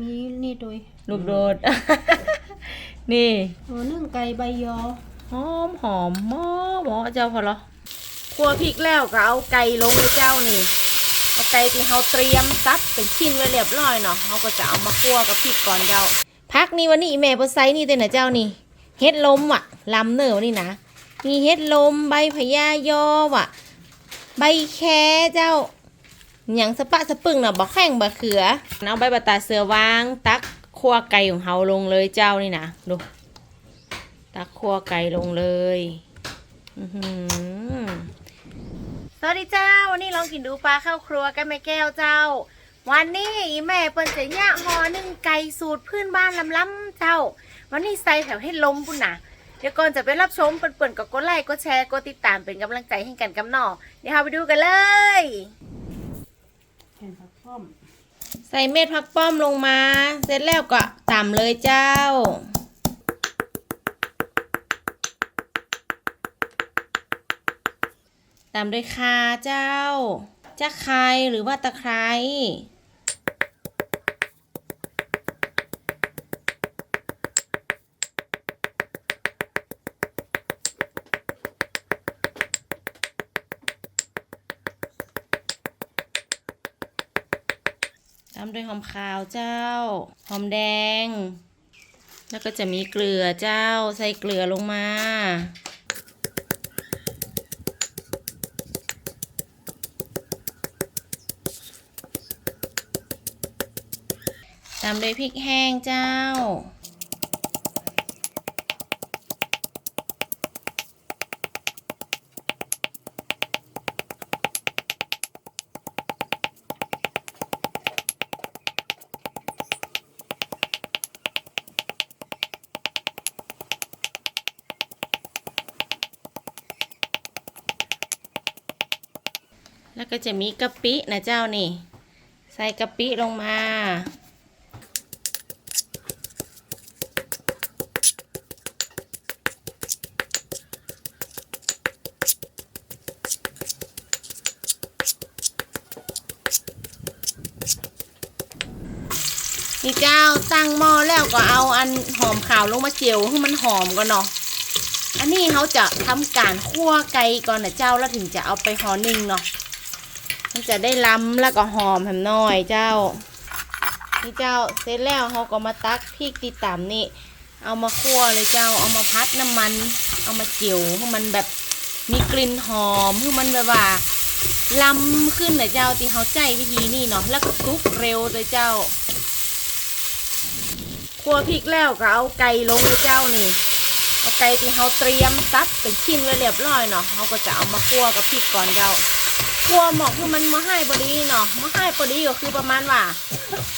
มีนี่โดยลูกโดด นี่เออนึ่งไก่ใบยอหอมหอมหม้อหมอเจ้าพอเหรอครัวพริกแล้วก็เอาไก่ลงเลยเจ้านี่เอาไก่ที่เราเตรียมซับเป็นชิ้นไว้เรียบร้อยเนาะเราก็จะเอามาคั่วกับพริกก่อนเจ้าพักนี่วันนี้แม่บไซนี่เต้นนะเจ้านี่เฮ็ดลมอะลำเนอวันนี้นะมีเฮ็ดลมใบพญายอว่ะ ใบแคเจ้า หยังสะปะสะปึงเนาะบ่แข้งบ่เขือเอาใบบัตตาเสือวาง ตักคั่วไก่ของเฮาลงเลยเจ้านี่นะดูตักคั่วไก่ลงเลยสวัสดีเจ้า วันนี้ลองกินดูปลาข้าวครัวกันแม่แก้วเจ้า วันนี้แม่เปิ้นจะย่าหอนึ่งไก่สูตรพื้นบ้านลำล้ำเจ้า วันนี้ใส่แถวให้ล้มปุ่นนะเดี๋ยวก่อนจะไปรับชมเปิ่นๆก็กดไลค์กดแชร์กดติดตามเป็นกำลังใจให้กันกับหนอเดี๋ยวเราไปดูกันเลย นผักป้อม ใส่เม็ดผักป้อมลงมา เสร็จแล้วก็ตำเลยเจ้า ตามด้วยคาเจ้าจะไครหรือว่าตะไคร้ามด้วยหอมขาวเจ้า หอมแดง แล้วก็จะมีเกลือเจ้า ใส่เกลือลงมา ตามด้วยพริกแห้งเจ้า แล้วก็จะมีกะปินะเจ้านี่ ใส่กะปิลงมา นี่เจ้าตั้งหม้อแล้วก็เอาอันหอมขาวลงมาเจียวให้มันหอมก่อนเนาะอันนี้เขาจะทำการคั่วไก่ก่อนนะเจ้าแล้วถึงจะเอาไปห่อนึ่งเนาะ มันจะได้ล้ำแล้วก็หอมแหมน้อยเจ้า นี่เจ้าเสร็จแล้วเขาก็มาตักพริกตีต่ำนี่ เอามาคั่วเลยเจ้า เอามาพัดน้ำมัน เอามาเจียวให้มันแบบมีกลิ่นหอมให้มันแบบว่าล้ำขึ้นนะเจ้าที่เขาใจวิธีนี่เนาะแล้วก็ซุกเร็วเลยเจ้าคั่วพริกแล้วก็เอาไก่ลงเลยเจ้านี่เอาไก่ที่เขาเตรียมซับเป็นชิ้นไว้เรียบร้อยเนาะเขาก็จะเอามาคั่วกับพริกก่อนเจ้า กลัวหมอกคือมันมาให้พอดีเนาะมาให้พอดีก็คือประมาณว่า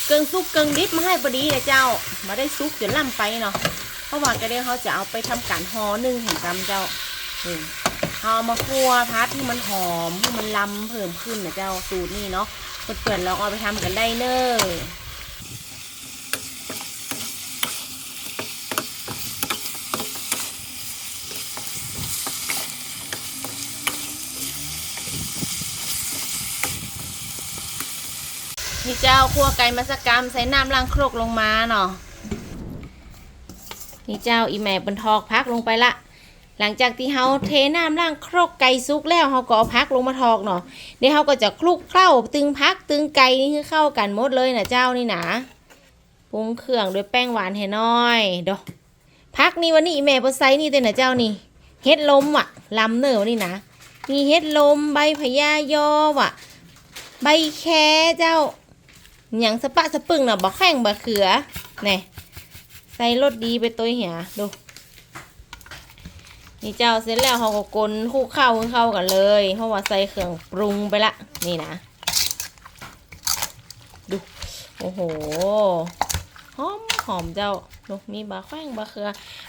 เกิงซุกเกิงดิบมาให้พอดีเลยเจ้า มาได้ซุกจนล่ำไปเนาะเพราะว่ากระเด้เขาจะเอาไปทำการห่อนึ่งแห่งกรรมเจ้าอืมเอามาคั่วพัดให้มันหอมให้มันลำเพิ่มขึ้นนะเจ้าสูตรนี่เนาะเปื่อนๆลองเอาไปทำกันได้เนอะ นี่เจ้าคั่วไก่มาสกรรมใส่น้ำล้างโครกลงมาเนาะนี่เจ้าอีแม่บนทอกพักลงไปละ หลังจากที่เฮาเทน้ำล้างโครกไก่สุกแล้วเฮาก็เอาพักลงมาทอกเนาะเดี๋ยวเฮาก็จะคลุกเคล้าตึงพักตึงไก่นี่คือเข้ากันหมดเลยนะเจ้านี่นะปรุงเครื่องด้วยแป้งหวานให้น้อยเดอพักนี่วันนี้อีแม่บไซนี่เต้นนะเจ้านี่เฮ็ดลมอะลำเนอวันนี้นะมีเฮ็ดลมใบพญายอว่ะ ใบแคเจ้า หยังสะปะสะปึงเนาะบ่แข้งบ่เขือแน่ใส่รสดีไปตัวเหียดู นี่เจ้าเสร็จแล้วเขาก็กลนคู่เข้าเข้ากันเลย เพราะว่าใส่เครื่องปรุงไปละ นี่นะ ดู โอ้โห หอมหอมเจ้าดูมีบะแข้งบะเขือ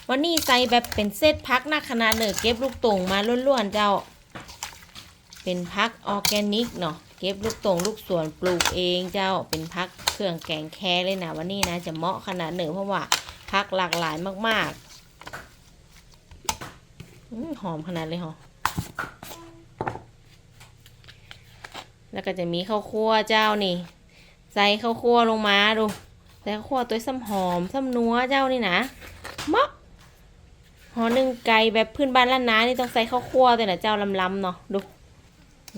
วันนี้ใส่แบบเป็นเซตพักหนักขนาดเนื้อเก็บลูกตุ่งมาล้วนๆเจ้า เป็นพักออร์แกนิกเนาะ เก็บลูกตรงลูกสวนปลูกเองเจ้าเป็นพักเครื่องแกงแค่เลยนะวันนี้นะจะเหมาะขนาดหนือเพราะว่าพักหลากหลายมากๆอหอมขนาดเลยหรอแล้วก็จะมีข้าวคั่วเจ้านี่ ใส่ข้าวคั่วลงมาดูหแต่ข้าวคั่วตัวซ้ำหอมซ้ำนัวเจ้านี่นะเหมาะหอหนึ่งไก่แบบพื้นบ้านล้านนานี่ต้องใส่ข้าวคั่วแต่นะเจ้าลำๆเนาะดู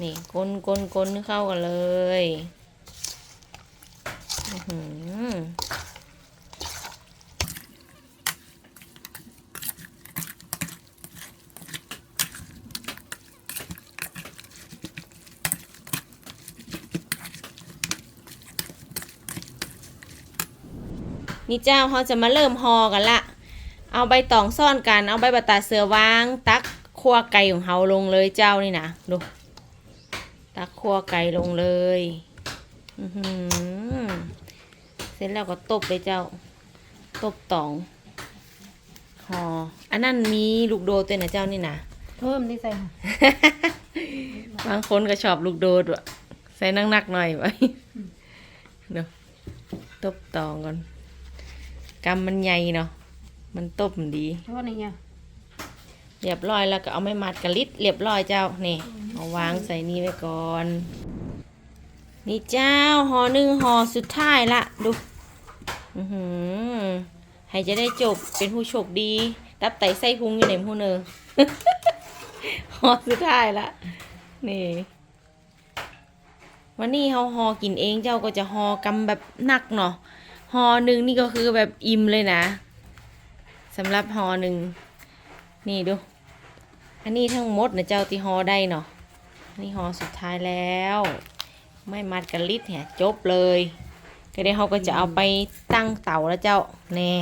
นี่กลนกลนกลนเข้ากันเลยนี่เจ้าเขาจะมาเริ่มหอกันละ เอาใบตองซ่อนกัน เอาใบบัตตาเสือวาง ตักคั่วไก่ของเฮาลงเลยเจ้านี่นะดู ตักคั่วไก่ลงเลยอือหือเสร็จแล้วก็ตบเลยเจ้า ตบตองห่ออันนั้นมีลูกโดดด้วยนะเจ้านี่นะเพิ่มนี่ใส่ค่ะบางคนก็ชอบลูกโดดว่ะใส่นักๆหน่อยไว้เดี๋ยวตบตองก่อนกำมันใหญ่เนาะมันตบมันดีเพราะว่านี่ไงเรียบร้อยแล้วก็เอาไม้มัดกระลิดเรียบร้อยเจ้านี่ เอาวางใส่นี่ไว้ก่อน นี่เจ้าห่อหนึ่งห่อสุดท้ายละดูอือหือให้จะได้จบเป็นผู้โชคดีรับไตไส้พุงอยู่ในผู้เนอห่อสุดท้ายละนี่วันนี้เขาห่อกินเองเจ้าก็จะห่อกำแบบหนักเนาะห่อหนึ่งนี่ก็คือแบบอิ่มเลยนะสำหรับห่อหนึ่งนี่ดู อันนี้ทั้งหมดนะเจ้าที่ฮอได้เนาะ นี่ฮอสุดท้ายแล้ว ไม่มัดกันลิดเนี่ยจบเลยก็ได้เขาก็จะเอาไปตั้งเตาแล้วเจ้าแน่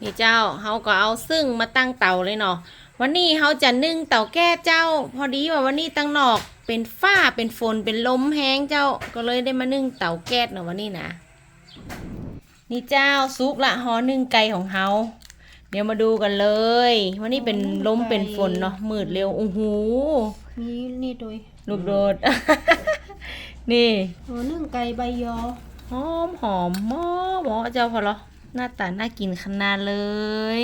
นี่เจ้าเขาก็เอาซึ่งมาตั้งเตาเลยเนาะวันนี้เขาจะนึ่งเตาแก้เจ้า พอดีว่าวันนี้ตั้งนอกเป็นฝ้าเป็นฝนเป็นลมแห้งเจ้าก็เลยได้มานึ่งเตาแก๊สเนาะวันนี้นะนี่เจ้าซุกละฮอนึ่งไก่ของเฮา เดี๋ยวมาดูกันเลย วันนี้เป็นลมเป็นฝนเนาะมืดเร็วโอ้โหมีนี่โดยลูกโดด นี่หัวนึ่งไก่ใบยอหอมหอมหมอหมอเจ้าพอเหรอหน้าตาน่ากินขนาดเลย